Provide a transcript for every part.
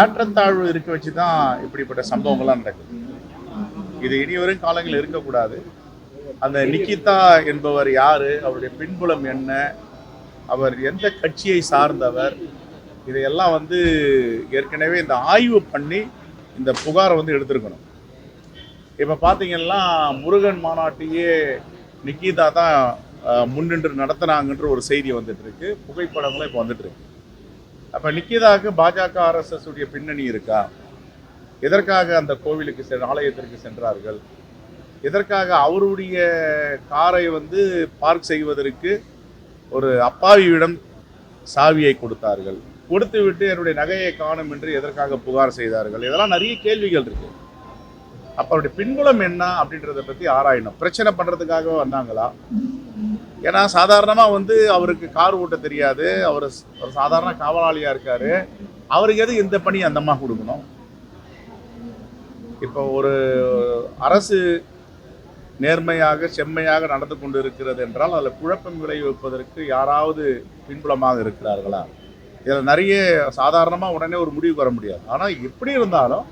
ஏற்றத்தாழ்வு இருக்க வச்சு தான் இப்படிப்பட்ட சம்பவங்கள்லாம் நடக்குது. இது இனிவரும் காலங்களில் இருக்கக்கூடாது. அந்த நிக்கிதா என்பவர் யாரு? அவருடைய பின்புலம் என்ன? அவர் எந்த கட்சியை சார்ந்தவர்? இதையெல்லாம் வந்து ஏற்கனவே இந்த ஆய்வு பண்ணி இந்த புகாரை வந்து எடுத்திருக்கணும். இப்போ பார்த்தீங்கன்னா முருகன் மாநாட்டையே நிக்கிதா தான் முன்னின்று நடத்துனாங்கன்ற ஒரு செய்தி வந்துட்டு இருக்கு. புகைப்படங்களும் இப்போ வந்துட்டு இருக்கு. அப்போ நிக்கிதாவுக்கு பாஜக ஆர்எஸ்எஸ் உடைய பின்னணி இருக்கா? எதற்காக அந்த கோவிலுக்கு செ ஆலயத்திற்கு சென்றார்கள்? எதற்காக அவருடைய காரை வந்து பார்க் செய்வதற்கு ஒரு அப்பாவியிடம் சாவியை கொடுத்தார்கள்? கொடுத்து விட்டு என்னுடைய நகையை காணும் என்று எதற்காக புகார் செய்தார்கள்? இதெல்லாம் நிறைய கேள்விகள் இருக்கு. அப்ப அவருடைய பின்புலம் என்ன அப்படின்றத பத்தி ஆராயணும். பிரச்சனை பண்றதுக்காக வந்தாங்களா? ஏன்னா சாதாரணமாக வந்து அவருக்கு கார் ஓட்ட தெரியாது. அவர் ஒரு சாதாரண காவலாளியாக இருக்காரு. அவருக்கு எது இந்த பணி அந்த அம்மா கொடுக்கணும்? இப்போ ஒரு அரசு நேர்மையாக செம்மையாக நடந்து கொண்டு இருக்கிறது என்றால் அதில் குழப்பம் விளைவிப்பதற்கு யாராவது பின்புலமாக இருக்கிறார்களா? இதில் நிறைய சாதாரணமாக உடனே ஒரு முடிவு வர முடியாது. ஆனால் எப்படி இருந்தாலும்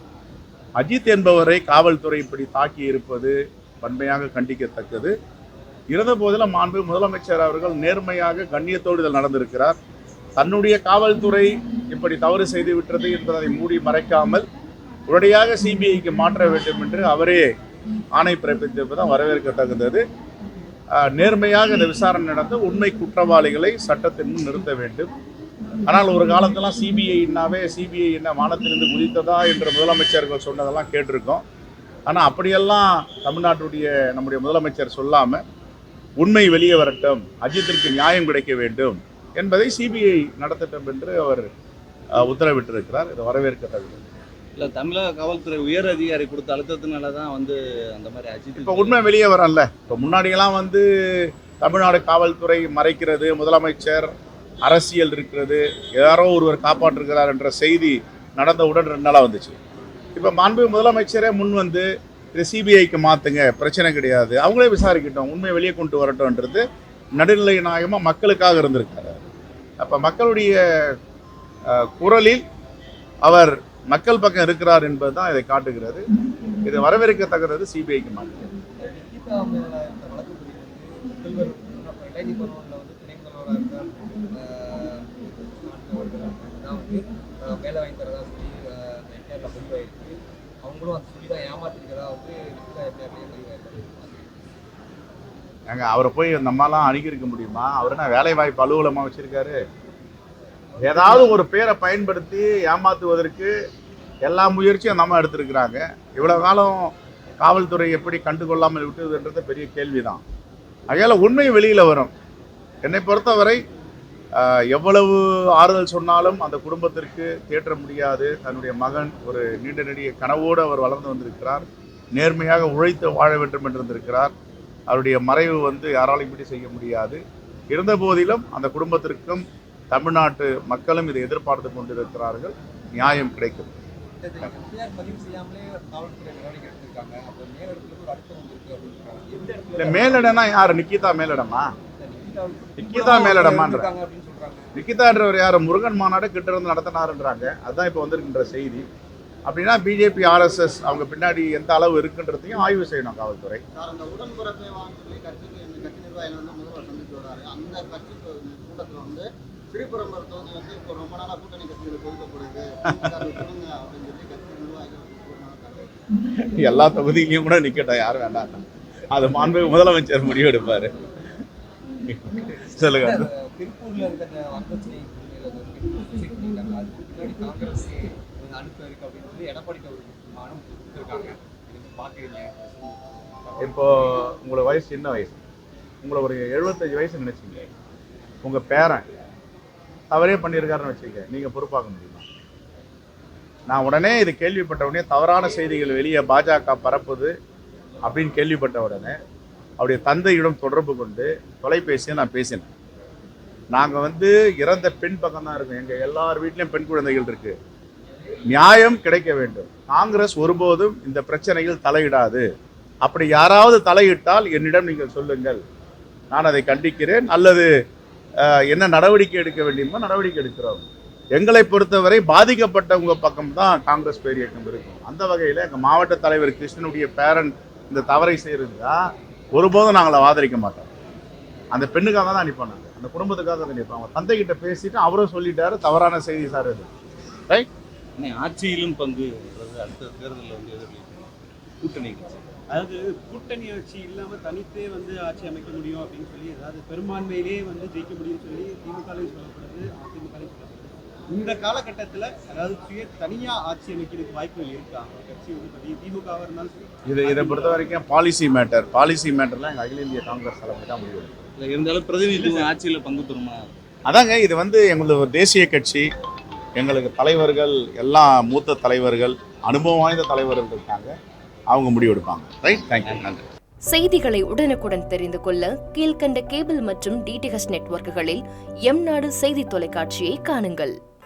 அஜித் என்பவரை காவல்துறை இப்படி தாக்கி இருப்பது வன்மையாக கண்டிக்கத்தக்கது. இருந்த போதிலும் மாண்பு முதலமைச்சர் அவர்கள் நேர்மையாக கண்ணியத்தோடு இதில் நடந்திருக்கிறார். தன்னுடைய காவல்துறை இப்படி தவறு செய்து விட்டது என்பதை மூடி மறைக்காமல் உடனடியாக சிபிஐக்கு மாற்ற வேண்டும் என்று அவரே ஆணை பிறப்பித்திருப்பது தான் வரவேற்கத்தகுந்தது நேர்மையாக இந்த விசாரணை நடந்து உண்மை குற்றவாளிகளை சட்டத்தின் முன் நிறுத்த வேண்டும். ஆனால் ஒரு காலத்தெல்லாம் சிபிஐனாவே சிபிஐ என்ன வானத்திலிருந்து குதித்ததா என்று முதலமைச்சர்கள் சொன்னதெல்லாம் கேட்டிருக்கோம். ஆனால் அப்படியெல்லாம் தமிழ்நாட்டுடைய நம்முடைய முதலமைச்சர் சொல்லாமல் உண்மை வெளியே வரட்டும் அஜித்திற்கு நியாயம் கிடைக்க வேண்டும் என்பதை சிபிஐ நடத்தட்டும் என்று அவர் உத்தரவிட்டிருக்கிறார். இது வரவேற்கத்தக்கது. இல்ல தமிழக காவல்துறை உயர் அதிகாரி கொடுத்த அழுத்தத்தினால தான் வந்து அந்த மாதிரி அஜித் இப்போ உண்மை வெளியே வரல. இப்போ முன்னாடியெல்லாம் வந்து தமிழ்நாடு காவல்துறை மறைக்கிறது முதலமைச்சர் அரசியல் இருக்கிறது யாரோ ஒருவர் காப்பாற்றுகிறார் என்ற செய்தி நடந்தவுடன் ரெண்டு நாளாக வந்துச்சு. இப்போ மாண்பு முதலமைச்சரே முன் வந்து இதை சிபிஐக்கு மாற்றுங்க பிரச்சனை கிடையாது. அவங்களே விசாரிக்கட்டும் உண்மையை வெளியே கொண்டு வரட்டும்ன்றது நடுநிலை நாயகமாக மக்களுக்காக இருந்திருக்காரு. அப்போ மக்களுடைய குரலில் அவர் மக்கள் பக்கம் இருக்கிறார் என்பது தான் இதை காட்டுகிறது. இது வரவேற்கத்தக்கது சிபிஐக்கு மாற்றுகிறது வேலை வாங்கி தரதா சொல்லி அவங்களும் அந்த சொல்லி தான் வந்து ஏங்க அவரை போய் அந்த அம்மாலாம் அணுகியிருக்க முடியுமா? அவர் என்ன வேலை வாய்ப்பு அலுவலமாக வச்சிருக்காரு? ஏதாவது ஒரு பேரை பயன்படுத்தி ஏமாத்துவதற்கு எல்லா முயற்சியும் அந்த அம்மா எடுத்திருக்கிறாங்க. இவ்வளோ காலம் காவல்துறை எப்படி கண்டுகொள்ளாமல் விட்டதுன்றது பெரிய கேள்விதான். அதையால் உண்மை வெளியில் வரும். என்னை பொறுத்தவரை எவ்வளவு ஆறுதல் சொன்னாலும் அந்த குடும்பத்திற்கு தேற்ற முடியாது. தன்னுடைய மகன் ஒரு நீண்ட நெடிய கனவோடு அவர் வளர்ந்து வந்திருக்கிறார். நேர்மையாக உழைத்து வாழ வேண்டும் என்று இருந்திருக்கிறார் அவருடைய மறைவு வந்து யாராலும் இப்படி செய்ய முடியாது. இருந்த போதிலும் அந்த குடும்பத்திற்கும் தமிழ்நாட்டு மக்களும் இதை எதிர்பார்த்து கொண்டிருக்கிறார்கள். நியாயம் கிடைக்கும். மேலிடம்னா யார்? நிக்கிதா மேலிடமா? நிக்கிதா மேலிடமான்ற. இருக்காங்க அப்படின்னு சொல்றாங்க. நிக்கிதான்றவர் யார்? முருகன் மாநாடு கிட்ட இருந்து நடத்தினாருன்றாங்க. அதுதான் இப்போ வந்திருக்கின்ற செய்தி. அப்படின்னா பிஜேபி ஆர்எஸ்எஸ் அவங்க பின்னாடி எந்த அளவு இருக்குன்றதையும் ஆய்வு செய்யணும் காவல்துறை. எல்லா தொகுதியிலையும் கூட நிக்கட்டும். யாரும் வேண்டாம். அது மாண்பு முதலமைச்சர் முடிவெடுப்பாரு. சொல்லுங்க. திருப்பூர்ல வரதட்சணை காங்கிரஸ் இருக்கு அப்படின்னு எடப்பாடி கொடுத்துருக்காங்க. பாக்குறீங்க. இப்போ உங்களோட வயசு சின்ன வயசு? உங்களை ஒரு எழுபத்தஞ்சு வயசு நினைச்சீங்க. உங்க பேரன் தவறே பண்ணியிருக்காருன்னு வச்சுக்க நீங்க பொறுப்பாக்க முடியுமா? நான் உடனே இது கேள்விப்பட்ட உடனே தவறான செய்திகள் வெளியே பாஜக பரப்புது அப்படின்னு கேள்விப்பட்ட உடனே அவருடைய தந்தையிடம் தொடர்பு கொண்டு தொலைபேசியை நான் பேசினேன். நாங்கள் வந்து இறந்த பெண் பக்கம் தான் இருக்கோம். எங்கள் எல்லார் வீட்லேயும் பெண் குழந்தைகள் இருக்குது நியாயம் கிடைக்க வேண்டும். காங்கிரஸ் ஒருபோதும் இந்த பிரச்சனையில் தலையிடாது. அப்படி யாராவது தலையிட்டால் என்னிடம் நீங்கள் சொல்லுங்கள். நான் அதை கண்டிக்கிறேன். அல்லது என்ன நடவடிக்கை எடுக்க வேண்டியமோ நடவடிக்கை எடுக்கிறோம். எங்களை பொறுத்தவரை பாதிக்கப்பட்டவங்க பக்கம் தான் காங்கிரஸ் பேரியக்கம் இருக்கும். அந்த வகையில் எங்கள் மாவட்ட தலைவர் கிருஷ்ணனுடைய பேரன் இந்த தவறை செய்கிறதா ஒருபோதும் நாங்களை ஆதரிக்க மாட்டோம். அந்த பெண்ணுக்காக தான் நாங்கள் அந்த குடும்பத்துக்காக தான் நிற்போம் அவங்க தந்தை கிட்ட பேசிட்டு அவரும் சொல்லிட்டாரு தவறான செய்தி சார் இது. ரைட் ஆட்சியிலும் பங்கு அடுத்த தேர்தலில் வந்து எதிர்ப்பு கூட்டணி கட்சி. அதாவது கூட்டணி ஆட்சி இல்லாம தனித்தே வந்து ஆட்சி அமைக்க முடியும் அப்படின்னு சொல்லி அதாவது பெரும்பான்மையிலே வந்து ஜெயிக்க முடியும்னு சொல்லி திமுகலையும் சொல்லப்படுது சொல்லப்படுது. இந்த காலகட்டத்துல அதாவது சுய தனியா ஆட்சி அமைக்கிறதுக்கு வாய்ப்புகள் இருக்கா? கட்சி வந்து பெரிய திமுகவா இருந்தாலும் சரி. இது இதை பொறுத்த வரைக்கும் பாலிசி மேட்டர் பாலிசி மேட்டர்லாம் எங்கள் அகில இந்திய காங்கிரஸ் தலைமை தான் முடிவு. இல்லை இருந்தாலும் பிரதிநிதித்துவம் ஆட்சியில் பங்கு பெறுமா அதாங்க இது வந்து எங்களது ஒரு தேசிய கட்சி. எங்களுக்கு தலைவர்கள் எல்லா மூத்த தலைவர்கள் அனுபவம் வாய்ந்த தலைவர்கள் இருக்காங்க. அவங்க முடிவெடுப்பாங்க ரைட் தேங்க்யூ நன்றி செய்திகளை உடனுக்குடன் தெரிந்து கொள்ள கீழ்க்கண்ட கேபிள் மற்றும் டிடிஹெச் நெட்வொர்க்குகளில் எம் நாடு செய்தி தொலைக்காட்சியை காணுங்கள்.